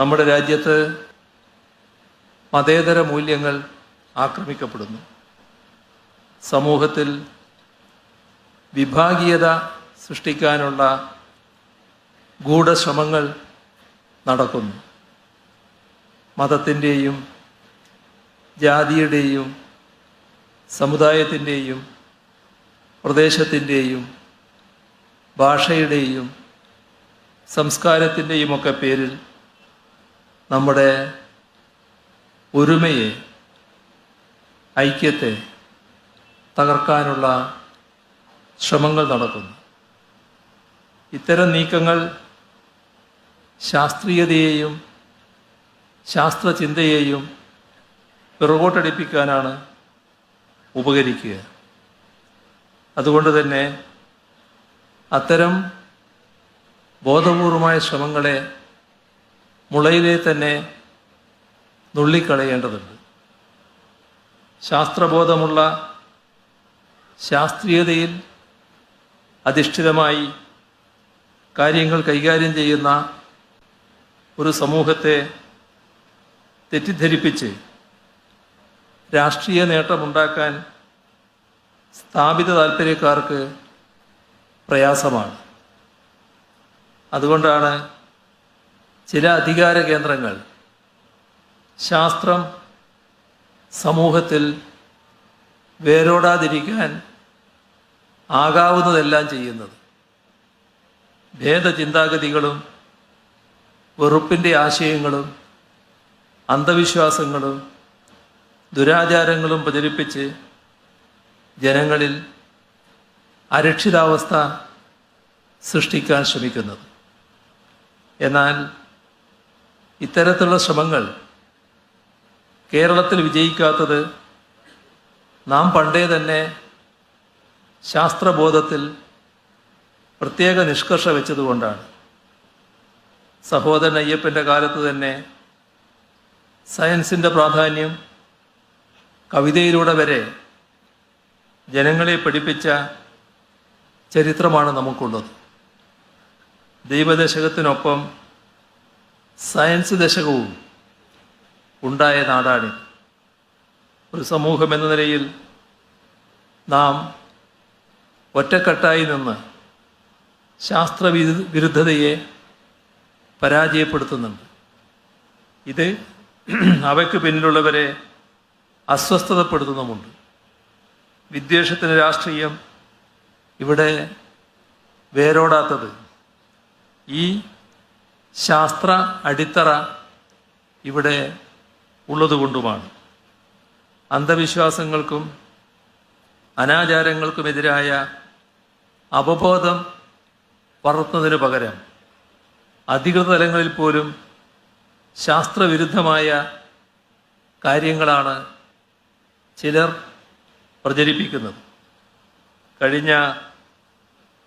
നമ്മുടെ രാജ്യത്ത് മതേതര മൂല്യങ്ങൾ ആക്രമിക്കപ്പെടുന്നു. സമൂഹത്തിൽ വിഭാഗീയത സൃഷ്ടിക്കാനുള്ള ഗൂഢശ്രമങ്ങൾ നടക്കുന്നു. മതത്തിന്റെയും ജാതിയുടെയും സമുദായത്തിന്റെയും പ്രദേശത്തിന്റെയും ഭാഷയുടെയും സംസ്കാരത്തിന്റെയും ഒക്കെ പേരിൽ നമ്മുടെ ഒരുമയെ ഐക്യത്തെ തകർക്കാനുള്ള ശ്രമങ്ങൾ നടക്കുന്നു. ഇത്തരം നീക്കങ്ങൾ ശാസ്ത്രീയതയെയും ശാസ്ത്രചിന്തയെയും പിറകോട്ടടിപ്പിക്കാനാണ് ഉപകരിക്കുക. അതുകൊണ്ട് തന്നെ അത്തരം ബോധപൂർവമായ ശ്രമങ്ങളെ മുളയിലെ തന്നെ നുള്ളിക്കളയേണ്ടതുണ്ട്. ശാസ്ത്രബോധമുള്ള ശാസ്ത്രീയതയിൽ അധിഷ്ഠിതമായി കാര്യങ്ങൾ കൈകാര്യം ചെയ്യുന്ന ഒരു സമൂഹത്തെ തെറ്റിദ്ധരിപ്പിച്ച് രാഷ്ട്രീയ നേട്ടമുണ്ടാക്കാൻ സ്ഥാപിത താല്പര്യക്കാർക്ക് പ്രയാസമാണ്. അതുകൊണ്ടാണ് ചില അധികാര കേന്ദ്രങ്ങൾ ശാസ്ത്രം സമൂഹത്തിൽ വേരോടാതിരിക്കാൻ ആകാവുന്നതെല്ലാം ചെയ്യുന്നത്. ഭേദചിന്താഗതികളും വെറുപ്പിന്റെ ആശയങ്ങളും അന്ധവിശ്വാസങ്ങളും ദുരാചാരങ്ങളും പ്രചരിപ്പിച്ച് ജനങ്ങളിൽ അരക്ഷിതാവസ്ഥ സൃഷ്ടിക്കാൻ ശ്രമിക്കുന്നത്. എന്നാൽ ഇത്തരത്തിലുള്ള ശ്രമങ്ങൾ കേരളത്തിൽ വിജയിക്കാത്തത് നാം പണ്ടേ തന്നെ ശാസ്ത്രബോധത്തിൽ പ്രത്യേക നിഷ്കർഷ വെച്ചതുകൊണ്ടാണ്. സഹോദരൻ അയ്യപ്പന്റെ കാലത്ത് തന്നെ സയൻസിന്റെ പ്രാധാന്യം കവിതയിലൂടെ വരെ ജനങ്ങളെ പഠിപ്പിച്ച ചരിത്രമാണ് നമുക്കുള്ളത്. ദൈവദശകത്തിനൊപ്പം സയൻസ് ദശകവും ഉണ്ടായ നാടാണിത് ഒരു സമൂഹം എന്ന നിലയിൽ നാം ഒറ്റക്കെട്ടായി നിന്ന് ശാസ്ത്ര വിരുദ്ധതയെ പരാജയപ്പെടുത്തുന്നുണ്ട്. ഇത് അവയ്ക്ക് പിന്നിലുള്ളവരെ അസ്വസ്ഥതപ്പെടുത്തുന്നുമുണ്ട്. വിദ്വേഷത്തിന് രാഷ്ട്രീയം ഇവിടെ വേരോടാത്തത് ഈ ശാസ്ത്ര അടിത്തറ ഇവിടെ ഉള്ളതുകൊണ്ടുമാണ്. അന്ധവിശ്വാസങ്ങൾക്കും അനാചാരങ്ങൾക്കുമെതിരായ അവബോധം വളർത്തുന്നതിന് പകരം അധികൃത തലങ്ങളിൽ പോലും ശാസ്ത്രവിരുദ്ധമായ കാര്യങ്ങളാണ് ചിലർ പ്രചരിപ്പിക്കുന്നത്. കഴിഞ്ഞ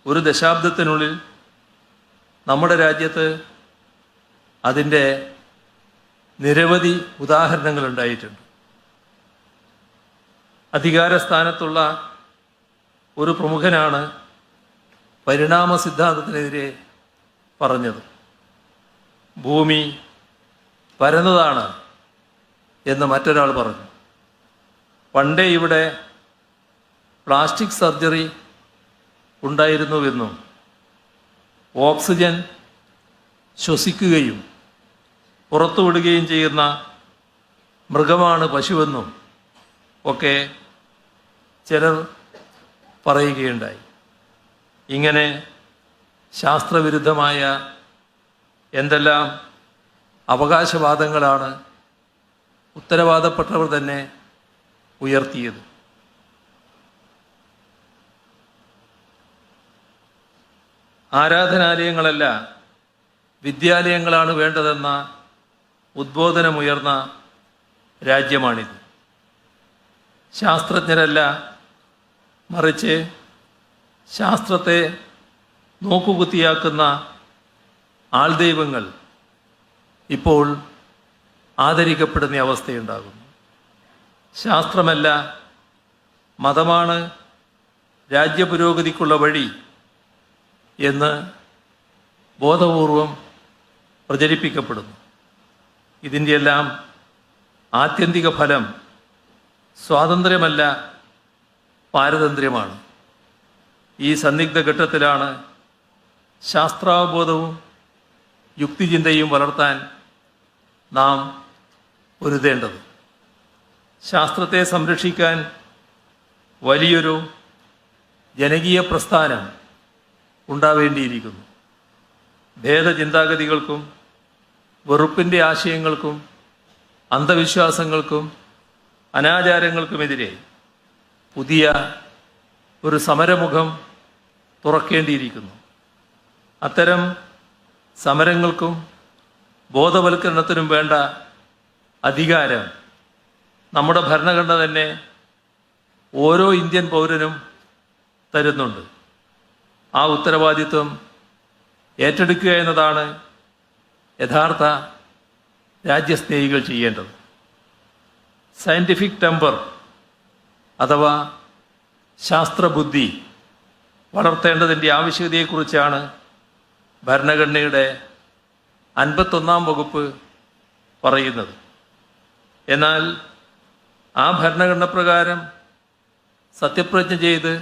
ഒരു ദശാബ്ദത്തിനുള്ളിൽ നമ്മുടെ രാജ്യത്ത് അതിന്റെ നിരവധി ഉദാഹരണങ്ങൾ ഉണ്ടായിട്ടുണ്ട് അധികാരസ്ഥാനത്തുള്ള ഒരു പ്രമുഖനാണ് പരിണാമ സിദ്ധാന്തത്തിനെതിരെ പറഞ്ഞത്. ഭൂമി പരന്നതാണ് എന്ന് മറ്റൊരാൾ പറഞ്ഞു. പണ്ടേ ഇവിടെ പ്ലാസ്റ്റിക് സർജറി ഉണ്ടായിരുന്നുവെന്നും ഓക്സിജൻ ശ്വസിക്കുകയും പുറത്തുവിടുകയും ചെയ്യുന്ന മൃഗമാണ് പശുവെന്നും ഒക്കെ ചിലർ പറയുകയുണ്ടായി. ഇങ്ങനെ ശാസ്ത്രവിരുദ്ധമായ എന്തെല്ലാം അവകാശവാദങ്ങളാണ് ഉത്തരവാദപ്പെട്ടവർ തന്നെ ഉയർത്തിയത്. ആരാധനാലയങ്ങളല്ല വിദ്യാലയങ്ങളാണ് വേണ്ടതെന്ന ഉദ്ബോധനമുയർന്ന രാജ്യമാണിത്. ശാസ്ത്രജ്ഞരല്ല മറിച്ച് ശാസ്ത്രത്തെ നോക്കുകുത്തിയാക്കുന്ന ആൾദൈവങ്ങൾ ഇപ്പോൾ ആദരിക്കപ്പെടുന്ന അവസ്ഥയുണ്ടാകുന്നു. ശാസ്ത്രമല്ല മതമാണ് രാജ്യപുരോഗതിക്കുള്ള വഴി എന്ന് ബോധപൂർവം പ്രചരിപ്പിക്കപ്പെടുന്നു. ഇതിന്റെയെല്ലാം ആത്യന്തിക ഫലം സ്വാതന്ത്ര്യമല്ല പാരതന്ത്ര്യമാണ്. ഈ സന്ദിഗ്ധ ഘട്ടത്തിലാണ് ശാസ്ത്രാവബോധവും യുക്തിചിന്തയും വളർത്താൻ നാം ഒരുതേണ്ടത് ശാസ്ത്രത്തെ സംരക്ഷിക്കാൻ വലിയൊരു ജനകീയ പ്രസ്ഥാനം ഉണ്ടാവേണ്ടിയിരിക്കുന്നു. ഭേദചിന്താഗതികൾക്കും വെറുപ്പിന്റെ ആശയങ്ങൾക്കും അന്ധവിശ്വാസങ്ങൾക്കും അനാചാരങ്ങൾക്കുമെതിരെ പുതിയ ഒരു സമരമുഖം തുറക്കേണ്ടിയിരിക്കുന്നു. അത്തരം സമരങ്ങൾക്കും ബോധവൽക്കരണത്തിനും വേണ്ട അധികാരം നമ്മുടെ ഭരണഘടന തന്നെ ഓരോ ഇന്ത്യൻ പൗരനും തരുന്നുണ്ട്. ആ ഉത്തരവാദിത്വം ഏറ്റെടുക്കുക എന്നതാണ് യഥാർത്ഥ രാജ്യസ്നേഹികൾ ചെയ്യേണ്ടത്. സയന്റിഫിക് ടെമ്പർ അഥവാ ശാസ്ത്രബുദ്ധി വളർത്തേണ്ടതിന്റെ ആവശ്യകതയെക്കുറിച്ചാണ് ഭരണഘടനയുടെ അൻപത്തൊന്നാം വകുപ്പ് പറയുന്നത്. എന്നാൽ ആ ഭരണഘടന പ്രകാരം സത്യപ്രതിജ്ഞ ചെയ്ത്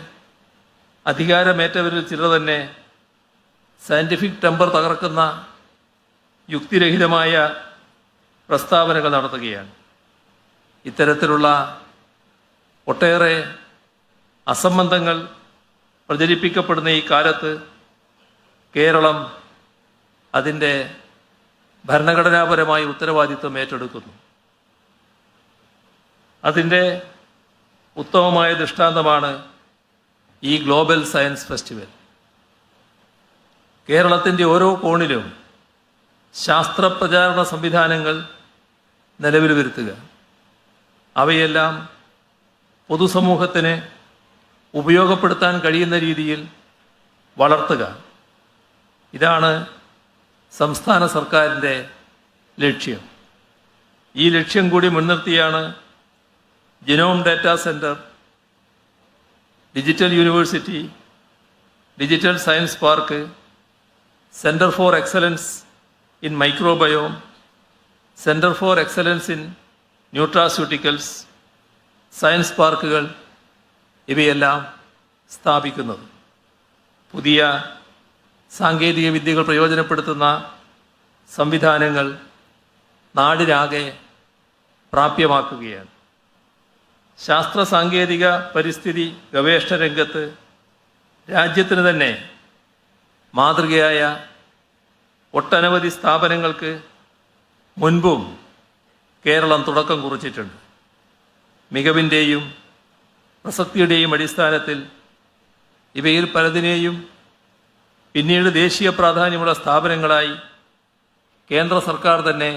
അധികാരമേറ്റവരിൽ ചിലർ തന്നെ സയന്റിഫിക് ടെമ്പർ തകർക്കുന്ന യുക്തിരഹിതമായ പ്രസ്താവനകൾ നടത്തുകയാണ്. ഇത്തരത്തിലുള്ള ഒട്ടേറെ അസംബന്ധങ്ങൾ പ്രചരിപ്പിക്കപ്പെടുന്ന ഈ കാലത്ത് കേരളം അതിന്റെ ഭരണഘടനാപരമായ ഉത്തരവാദിത്വം ഏറ്റെടുക്കുന്നു. അതിന്റെ ഉത്തമമായ ദൃഷ്ടാന്തമാണ് ഈ ഗ്ലോബൽ സയൻസ് ഫെസ്റ്റിവൽ. കേരളത്തിന്റെ ഓരോ കോണിലും ശാസ്ത്ര പ്രചാരണ സംവിധാനങ്ങൾ നിലവിൽ വരുത്തുക. അവയെല്ലാം പൊതുസമൂഹത്തിന് ഉപയോഗപ്പെടുത്താൻ കഴിയുന്ന രീതിയിൽ വളർത്തുക. ഇതാണ് സംസ്ഥാന സർക്കാരിന്റെ ലക്ഷ്യം. ഈ ലക്ഷ്യം കൂടി മുൻനിർത്തിയാണ് genome data centre digital university digital science park centre for excellence in microbiome centre for excellence in nutraceuticals science പാർക്കുകൾ ഇവയെല്ലാം സ്ഥാപിക്കുന്നത്. പുതിയ സാങ്കേതിക വിദ്യകൾ പ്രയോജനപ്പെടുത്തുന്ന സംവിധാനങ്ങൾ നാടിനാകെ പ്രാപ്യമാക്കുകയാണ്. ശാസ്ത്ര സാങ്കേതിക പരിസ്ഥിതി ഗവേഷണ രംഗത്ത് രാജ്യത്തിന് തന്നെ മാതൃകയായ ഒട്ടനവധി സ്ഥാപനങ്ങൾക്ക് മുൻപും കേരളം തുടക്കം കുറിച്ചിട്ടുണ്ട്. മികവിന്റെയും പ്രസക്തിയുടെയും അടിസ്ഥാനത്തിൽ ഇവയിൽ പലതിനെയും പിന്നീട് ദേശീയ പ്രാധാന്യമുള്ള സ്ഥാപനങ്ങളായി കേന്ദ്ര സർക്കാർ തന്നെ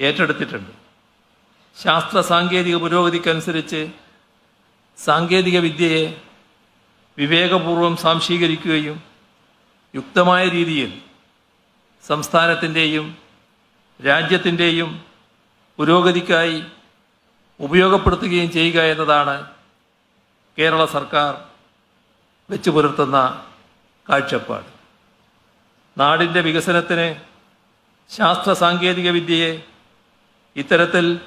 ഏറ്റെടുത്തിട്ടുണ്ട്. ശാസ്ത്ര സാങ്കേതിക പുരോഗതിക്കനുസരിച്ച് സാങ്കേതിക വിദ്യയെ വിവേകപൂർവം സാംശീകരിക്കുകയും യുക്തമായ രീതിയിൽ സംസ്ഥാനത്തിന്റെയും രാജ്യത്തിന്റെയും പുരോഗതിക്കായി ഉപയോഗപ്പെടുത്തുകയും ചെയ്യുക എന്നതാണ് കേരള സർക്കാർ വെച്ചു പുലർത്തുന്ന കാഴ്ചപ്പാട്. നാടിന്റെ വികസനത്തിന് ശാസ്ത്ര സാങ്കേതിക വിദ്യയെ ഇത്തരത്തിൽ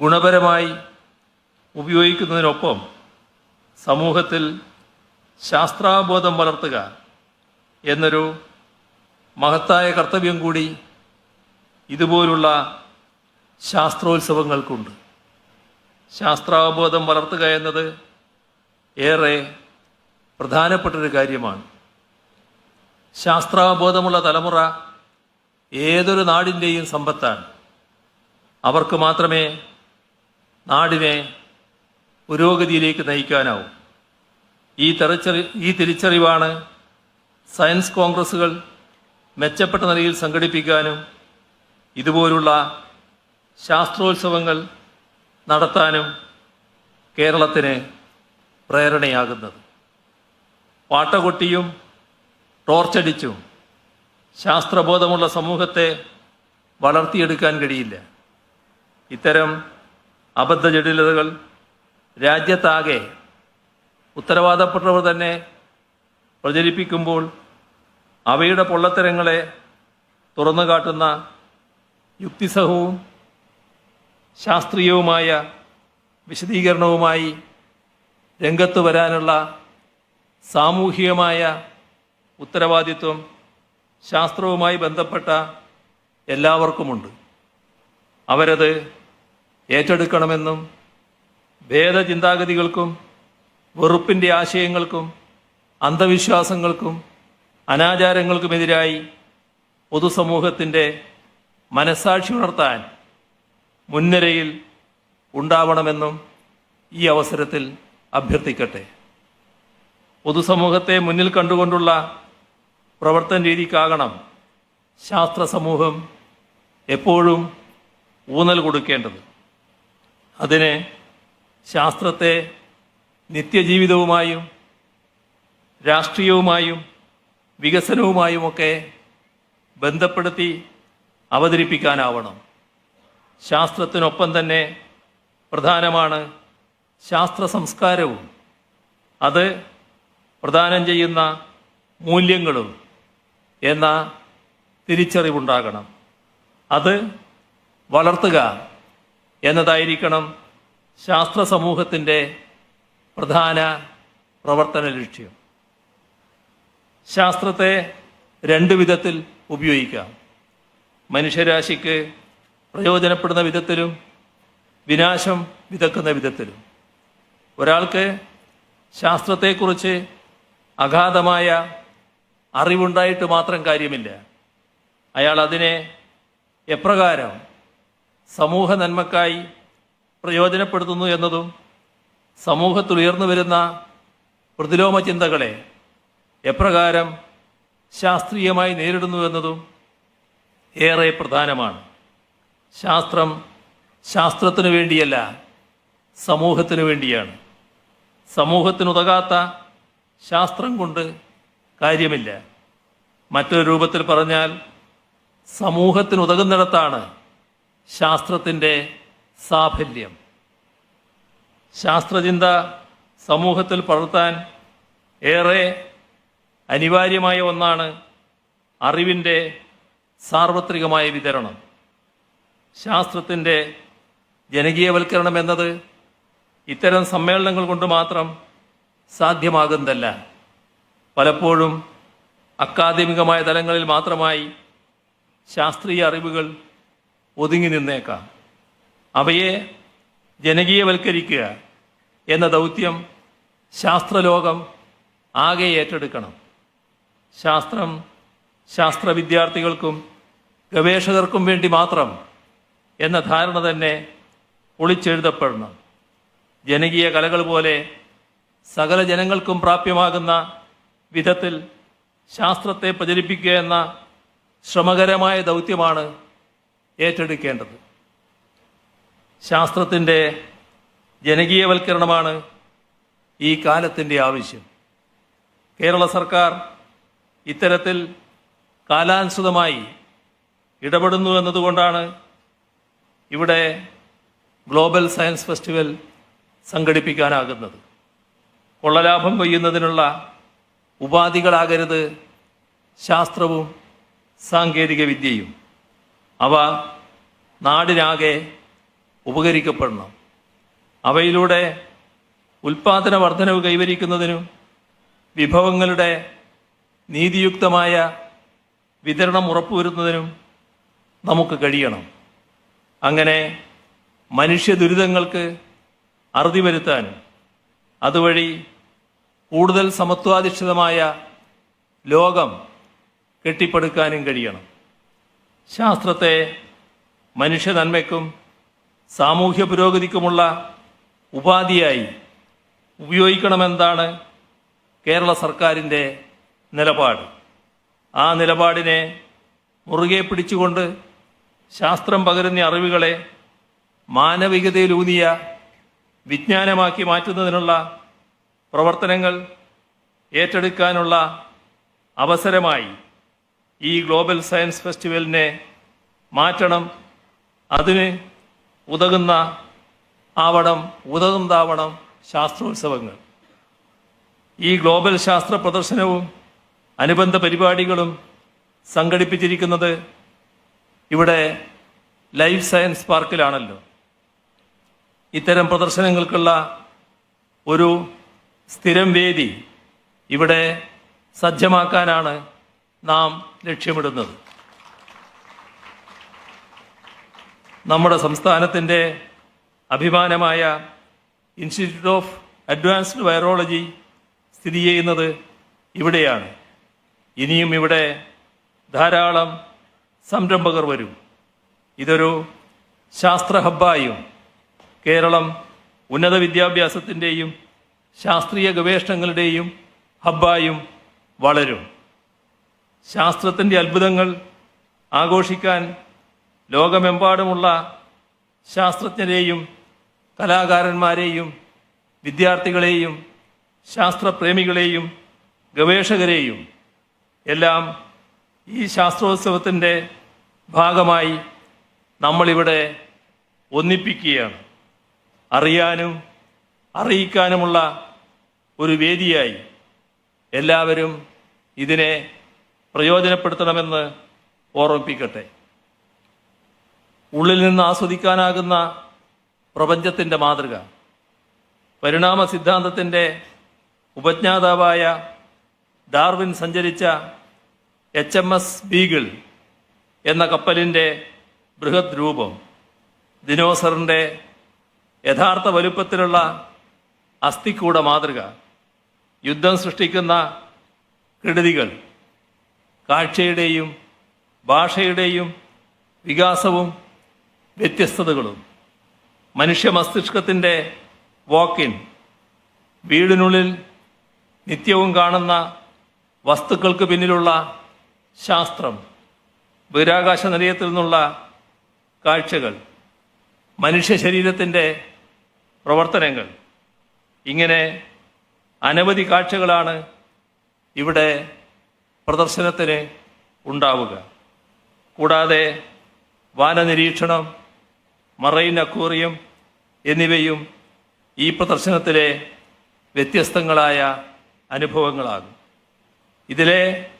ഗുണപരമായി ഉപയോഗിക്കുന്നതിനൊപ്പം സമൂഹത്തിൽ ശാസ്ത്രാബോധം വളർത്തുക എന്നൊരു മഹത്തായ കർത്തവ്യം കൂടി ഇതുപോലുള്ള ശാസ്ത്രോത്സവങ്ങൾക്കുണ്ട്. ശാസ്ത്രാവബോധം വളർത്തുക എന്നത് ഏറെ പ്രധാനപ്പെട്ടൊരു കാര്യമാണ്. ശാസ്ത്രാവബോധമുള്ള തലമുറ ഏതൊരു നാടിന്റെയും സമ്പത്താണ്. അവർക്ക് മാത്രമേ നാടിനെ പുരോഗതിയിലേക്ക് നയിക്കാനാവൂ. ഈ തെറിച്ചറി ഈ തിരിച്ചറിവാണ് സയൻസ് കോൺഗ്രസുകൾ മെച്ചപ്പെട്ട നിലയിൽ സംഘടിപ്പിക്കാനും ഇതുപോലുള്ള ശാസ്ത്രോത്സവങ്ങൾ നടത്താനും കേരളത്തിന് പ്രേരണയാകുന്നത്. പാട്ടകൊട്ടിയും ടോർച്ചടിച്ചും ശാസ്ത്രബോധമുള്ള സമൂഹത്തെ വളർത്തിയെടുക്കാൻ കഴിയില്ല. ഇത്തരം അബദ്ധ ജടിലതകൾ രാജ്യത്താകെ ഉത്തരവാദപ്പെട്ടവർ തന്നെ പ്രചരിപ്പിക്കുമ്പോൾ അവയുടെ പൊള്ളത്തരങ്ങളെ തുറന്നു കാട്ടുന്ന യുക്തിസഹവും ശാസ്ത്രീയവുമായ വിശദീകരണവുമായി രംഗത്ത് വരാനുള്ള സാമൂഹികമായ ഉത്തരവാദിത്വം ശാസ്ത്രവുമായി ബന്ധപ്പെട്ട എല്ലാവർക്കുമുണ്ട്. അവരത് ഏറ്റെടുക്കണമെന്നും ഭേദചിന്താഗതികൾക്കും വെറുപ്പിന്റെ ആശയങ്ങൾക്കും അന്ധവിശ്വാസങ്ങൾക്കും അനാചാരങ്ങൾക്കുമെതിരായി പൊതുസമൂഹത്തിന്റെ മനസാക്ഷി ഉണർത്താൻ മുൻനിരയിൽ ഉണ്ടാവണമെന്നും ഈ അവസരത്തിൽ അഭ്യർത്ഥിക്കട്ടെ. പൊതുസമൂഹത്തെ മുന്നിൽ കണ്ടുകൊണ്ടുള്ള പ്രവർത്തന രീതിക്കാകണം ശാസ്ത്ര സമൂഹം എപ്പോഴും ഊന്നൽ കൊടുക്കേണ്ടത്. അതിന് ശാസ്ത്രത്തെ നിത്യജീവിതവുമായും രാഷ്ട്രീയവുമായും വികസനവുമായുമൊക്കെ ബന്ധപ്പെടുത്തി അവതരിപ്പിക്കാനാവണം. ശാസ്ത്രത്തിനൊപ്പം തന്നെ പ്രധാനമാണ് ശാസ്ത്ര സംസ്കാരവും അത് പ്രദാനം ചെയ്യുന്ന മൂല്യങ്ങളും എന്ന തിരിച്ചറിവുണ്ടാകണം. അത് വളർത്തുക എന്നതായിരിക്കണം ശാസ്ത്ര സമൂഹത്തിന്റെ പ്രധാന പ്രവർത്തന ലക്ഷ്യം. ശാസ്ത്രത്തെ രണ്ട് വിധത്തിൽ ഉപയോഗിക്കാം. മനുഷ്യരാശിക്ക് പ്രയോജനപ്പെടുന്ന വിധത്തിലും വിനാശം വിതക്കുന്ന വിധത്തിലും. ഒരാൾക്ക് ശാസ്ത്രത്തെക്കുറിച്ച് അഗാധമായ അറിവുണ്ടായിട്ട് മാത്രം കാര്യമില്ല. അയാൾ അതിനെ എപ്രകാരം സമൂഹ നന്മക്കായി പ്രയോജനപ്പെടുത്തുന്നു എന്നതും സമൂഹത്തിൽ ഉയർന്നു വരുന്ന പ്രതിലോമ ചിന്തകളെ എപ്രകാരം ശാസ്ത്രീയമായി നേരിടുന്നു എന്നതും ഏറെ പ്രധാനമാണ്. ശാസ്ത്രം ശാസ്ത്രത്തിനു വേണ്ടിയല്ല സമൂഹത്തിനു വേണ്ടിയാണ്. സമൂഹത്തിനുതകാത്ത ശാസ്ത്രം കൊണ്ട് കാര്യമില്ല. മറ്റൊരു രൂപത്തിൽ പറഞ്ഞാൽ സമൂഹത്തിനുതകുന്നിടത്താണ് ശാസ്ത്രത്തിന്റെ സാഫല്യം. ശാസ്ത്രചിന്ത സമൂഹത്തിൽ പടർത്താൻ ഏറെ അനിവാര്യമായ ഒന്നാണ് അറിവിന്റെ സാർവത്രികമായ വിതരണം. ശാസ്ത്രത്തിന്റെ ജനകീയവൽക്കരണം എന്നത് ഇത്തരം സമ്മേളനങ്ങൾ കൊണ്ട് മാത്രം സാധ്യമാകുന്നതല്ല. പലപ്പോഴും അക്കാദമികമായ തലങ്ങളിൽ മാത്രമായി ശാസ്ത്രീയ അറിവുകൾ ഒതുങ്ങി നിന്നേക്കാം. അവയെ ജനകീയവൽക്കരിക്കുക എന്ന ദൗത്യം ശാസ്ത്രലോകം ആകെ ഏറ്റെടുക്കണം. ശാസ്ത്രം ശാസ്ത്ര വിദ്യാർത്ഥികൾക്കും ഗവേഷകർക്കും വേണ്ടി മാത്രം എന്ന ധാരണ തന്നെ ഒളിച്ചെഴുതപ്പെടണം ജനകീയ കലകൾ പോലെ സകല ജനങ്ങൾക്കും പ്രാപ്യമാകുന്ന വിധത്തിൽ ശാസ്ത്രത്തെ പ്രചരിപ്പിക്കുക എന്ന ശ്രമകരമായ ദൗത്യമാണ് ഏറ്റെടുക്കേണ്ടത്. ശാസ്ത്രത്തിന്റെ ജനകീയവൽക്കരണമാണ് ഈ കാലത്തിന്റെ ആവശ്യം. കേരള സർക്കാർ ഇത്തരത്തിൽ കാലാനുസൃതമായി ഇടപെടുന്നു എന്നതുകൊണ്ടാണ് ഇവിടെ ഗ്ലോബൽ സയൻസ് ഫെസ്റ്റിവൽ സംഘടിപ്പിക്കാനാകുന്നത്. കൊള്ളലാഭം കൊയ്യുന്നതിനുള്ള ഉപാധികളാകരുത് ശാസ്ത്രവും സാങ്കേതിക വിദ്യയും അവ നാടിനാകെ ഉപകരിക്കപ്പെടണം. അവയിലൂടെ ഉൽപാദന വർധനവ് കൈവരിക്കുന്നതിനും വിഭവങ്ങളുടെ നീതിയുക്തമായ വിതരണം ഉറപ്പുവരുത്തുന്നതിനും നമുക്ക് കഴിയണം. അങ്ങനെ മനുഷ്യ ദുരിതങ്ങൾക്ക് അറുതി വരുത്താനും അതുവഴി കൂടുതൽ സമത്വാധിഷ്ഠിതമായ ലോകം കെട്ടിപ്പടുക്കാനും കഴിയണം. ശാസ്ത്രത്തെ മനുഷ്യ നന്മയ്ക്കും സാമൂഹ്യ പുരോഗതിക്കുമുള്ള ഉപാധിയായി ഉപയോഗിക്കണമെന്നാണ് കേരള സർക്കാരിന്റെ നിലപാട്. ആ നിലപാടിനെ മുറുകെ പിടിച്ചുകൊണ്ട് ശാസ്ത്രം പകരുന്ന അറിവുകളെ മാനവികതയിലൂന്നിയ വിജ്ഞാനമാക്കി മാറ്റുന്നതിനുള്ള പ്രവർത്തനങ്ങൾ ഏറ്റെടുക്കാനുള്ള അവസരമായി ഈ ഗ്ലോബൽ സയൻസ് ഫെസ്റ്റിവലിനെ മാറ്റണം. അതിന് ഉതകുന്ന ആവണം ഉതകുന്നതാവണം ശാസ്ത്രോത്സവങ്ങൾ. ഈ ഗ്ലോബൽ ശാസ്ത്ര പ്രദർശനവും അനുബന്ധ പരിപാടികളും സംഘടിപ്പിച്ചിരിക്കുന്നത് ഇവിടെ ലൈഫ് സയൻസ് പാർക്കിലാണല്ലോ. ഇത്തരം പ്രദർശനങ്ങൾക്കുള്ള ഒരു സ്ഥിരം വേദി ഇവിടെ സജ്ജമാക്കാനാണ് നാം ലക്ഷ്യമിടുന്നത്. നമ്മുടെ സംസ്ഥാനത്തിന്റെ അഭിമാനമായ ഇൻസ്റ്റിറ്റ്യൂട്ട് ഓഫ് അഡ്വാൻസ്ഡ് വൈറോളജി സ്ഥിതി ചെയ്യുന്നത് ഇവിടെയാണ്. ഇനിയും ഇവിടെ ധാരാളം സംരംഭകർ വരും. ഇതൊരു ശാസ്ത്ര ഹബ്ബായും കേരളം ഉന്നത വിദ്യാഭ്യാസത്തിന്റെയും ശാസ്ത്രീയ ഗവേഷണങ്ങളുടെയും ഹബ്ബായും വളരും. ശാസ്ത്രത്തിന്റെ അത്ഭുതങ്ങൾ ആഘോഷിക്കാൻ ലോകമെമ്പാടുമുള്ള ശാസ്ത്രജ്ഞരെയും കലാകാരന്മാരെയും വിദ്യാർത്ഥികളെയും ശാസ്ത്രപ്രേമികളെയും ഗവേഷകരെയും എല്ലാം ഈ ശാസ്ത്രോത്സവത്തിന്റെ ഭാഗമായി നമ്മളിവിടെ ഒന്നിപ്പിക്കുകയാണ്. അറിയാനും അറിയിക്കാനുമുള്ള ഒരു വേദിയായി എല്ലാവരും ഇതിനെ പ്രയോജനപ്പെടുത്തണമെന്ന് ഓർമ്മിപ്പിക്കട്ടെ. ഉള്ളിൽ നിന്ന് ആസ്വദിക്കാനാകുന്ന പ്രപഞ്ചത്തിന്റെ മാതൃക പരിണാമ സിദ്ധാന്തത്തിന്റെ ഉപജ്ഞാതാവായ ഡാർവിൻ സഞ്ചരിച്ച എച്ച് എം എസ് ബീഗിൾ എന്ന കപ്പലിന്റെ ബൃഹത് രൂപം ദിനോസറിന്റെ യഥാർത്ഥ വലുപ്പത്തിലുള്ള അസ്ഥിക്കൂട മാതൃക യുദ്ധം സൃഷ്ടിക്കുന്ന കെടുതികൾ കാഴ്ചയുടെയും ഭാഷയുടെയും വികാസവും വ്യത്യസ്തതകളും. മനുഷ്യ മസ്തിഷ്കത്തിന്റെ വാക്കിൻ വീടിനുള്ളിൽ നിത്യവും കാണുന്ന വസ്തുക്കൾക്ക് പിന്നിലുള്ള ശാസ്ത്രം ബഹിരാകാശ നിലയത്തിൽ നിന്നുള്ള കാഴ്ചകൾ മനുഷ്യ ശരീരത്തിന്റെ പ്രവർത്തനങ്ങൾ ഇങ്ങനെ അനവധി കാഴ്ചകളാണ് ഇവിടെ പ്രദർശനത്തിന് ഉണ്ടാവുക. കൂടാതെ വാനനിരീക്ഷണം മറൈൻ അക്വേറിയം എന്നിവയും ഈ പ്രദർശനത്തിലെ വ്യത്യസ്തങ്ങളായ അനുഭവങ്ങളാകും. ഇതിലെ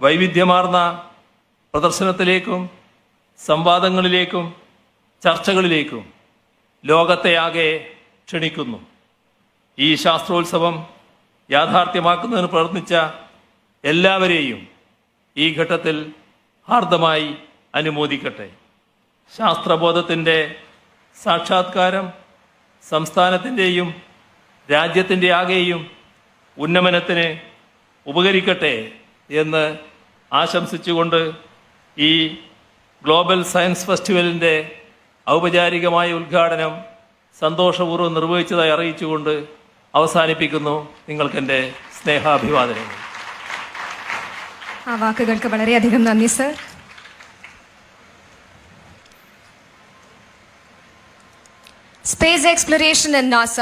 വൈവിധ്യമാർന്ന പ്രദർശനത്തിലേക്കും സംവാദങ്ങളിലേക്കും ചർച്ചകളിലേക്കും ലോകത്തെയാകെ ക്ഷണിക്കുന്നു. ഈ ശാസ്ത്രോത്സവം യാഥാർത്ഥ്യമാക്കുന്നതിന് പ്രവർത്തിച്ച എല്ലാവരെയും ഈ ഘട്ടത്തിൽ ഹാർദമായി അനുമോദിക്കട്ടെ. ശാസ്ത്രബോധത്തിന്റെ സാക്ഷാത്കാരം സംസ്ഥാനത്തിന്റെയും രാജ്യത്തിന്റെ ആകെയും ഉന്നമനത്തിന് ഉപകരിക്കട്ടെ എന്ന് ആശംസിച്ചുകൊണ്ട് ഈ ഗ്ലോബൽ സയൻസ് ഫെസ്റ്റിവലിന്റെ ഔപചാരികമായ ഉദ്ഘാടനം സന്തോഷപൂർവം നിർവഹിച്ചതായി അറിയിച്ചുകൊണ്ട് അവസാനിപ്പിക്കുന്നു നിങ്ങൾക്കെന്റെ സ്നേഹാഭിവാദനങ്ങൾ. ആ വാക്കുകൾക്ക് വളരെയധികം നന്ദി sir. Space exploration and NASA